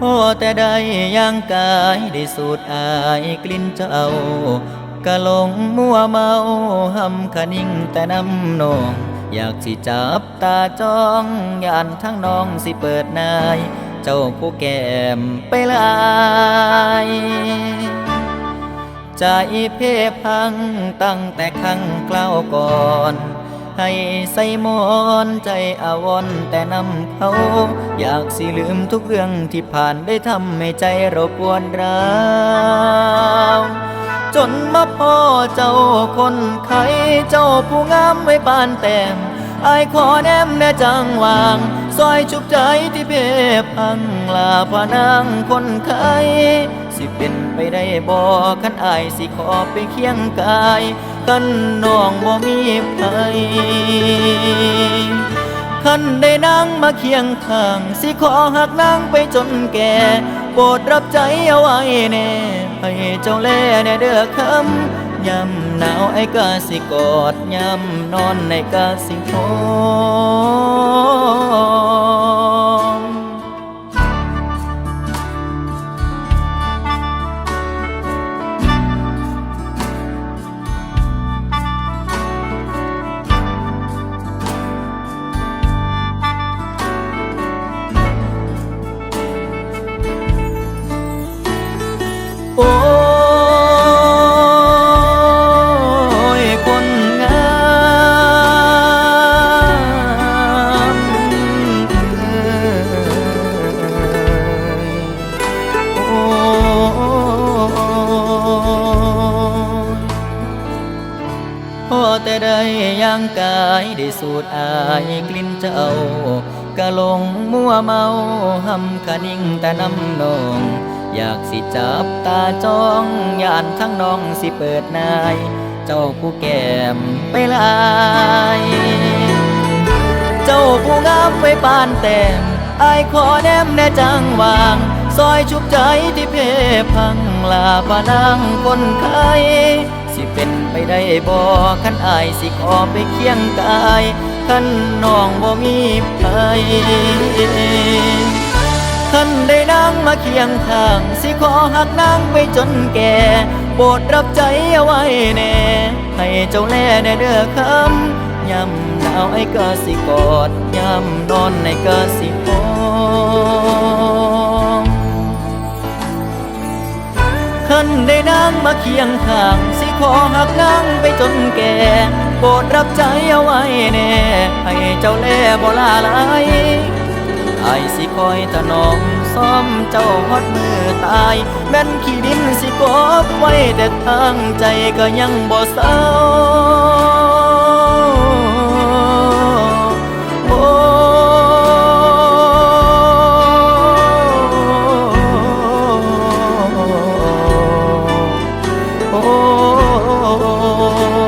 พอแต่ได้ย่างกายได้สูดอายกลิ่นเจ้ากะหลงมัวเมาหำคะนิ่งแต่น้ำนองอยากสิจับตาจ้องยานทั้งน้องสิเปิดนาย เจ้าผู้แก้มไปลายใจเพพังตั้งแต่ครั้งกล่าวก่อน ให้ใส่มอนใจอาวรณ์แต่นำเขา อยากสิลืมทุกเรื่องที่ผ่านได้ทำให้ใจเราปวดร้าวจนมาพ่อเจ้าคนไข้เจ้าผู้งามไว้บานแต้มอขอแนมแน่จังวางซอยชุบใจที่เพพังลาพานางคนไข้สิเป็นไปได้บ่คันอายสิขอไปเคียงกาย คันน้องบ่มีไผคันได้นางมาเคียงข้าง สิขอหักนางไปจนแก่โปรดรับใจเอาไว้แน่ให้เจ้าแลแน่เด้อคำยำหนาวไอ้กาสิกอดยำนอนในกาสิหอ พอแต่ได้ย่างกายได้สูดอายกลิ่นเจ้ากะหลงมัวเมาหำคะนิ่งแต่น้ำนองอยากสิจับตาจ้องยานทั้งน้องสิเปิดนาย เจ้าผู้แก้มไปลายเจ้าผู้งามไว้ปานแต้มอายขอแนมแน่จังวางซอยชุบใจที่เพพังลาปานางคนไข้ สิเป็นไปได้บ่คันอายสิขอไปเคียงกายคันน้องบ่มีไผท่านได้นางมาเคียงข้าง สิขอหักนางไปจนแก่โปรดรับใจเอาไว้แน่ ให้เจ้าแลแน่เด้อคำยำหนาวไอ้ก็สิกอดยำนอนไอ้ก็สิหอมขันได้นางมาเคียงข้าง พอหักนั่งไปจนแก่โปรดรับใจเอาไว้แน่ให้เจ้าแล่บ่ลาลายไอ้สิคอยถนอมซ้อมเจ้าฮอดมือตาย แม่นขี้ดินสิกบไว้แต่ทางใจก็ยังบ่เศร้า โอ้โอ้